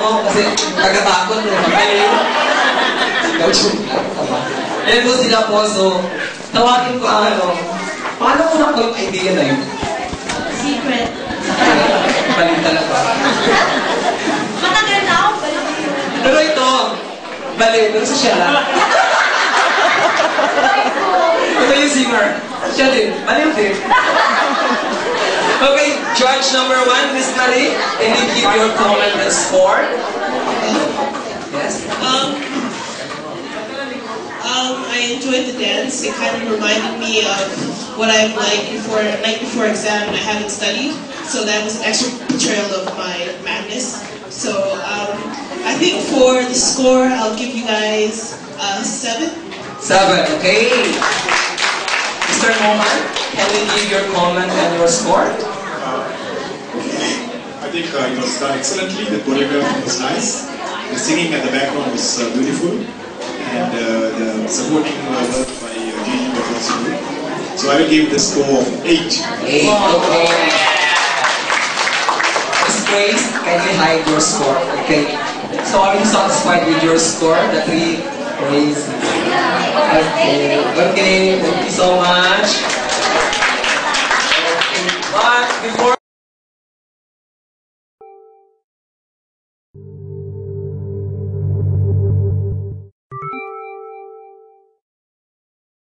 ako kasi nagatakot lang. tama. Ayan po sila po, so tawagin ko ang ano. Paano ko nakuha yung idea na yun? Secret. Balik talaga. Matagal na ako, balik. Pero ito, bali, pero sa siya lang. Ito yung singer. Siya din. Bali din. Judge number one, Miss Marie. Can you give your comment and score? Yes. Um, um, I enjoyed the dance. It kind of reminded me of what I'm like before night before exam and I haven't studied. So that was an extra portrayal of my madness. So um, I think for the score, I'll give you guys uh, seven. Seven, okay. Mr. Mohan, can you give your comment and your score? I think uh, it was done excellently. The choreography was nice. The singing at the background was uh, beautiful. And uh, the supporting work by uh, Gigi was good. So I will give the score of 8. Eight, okay. Grace, can you hide your score? Okay. So are you satisfied with your score? The three Grace. Okay. Okay, thank you so much.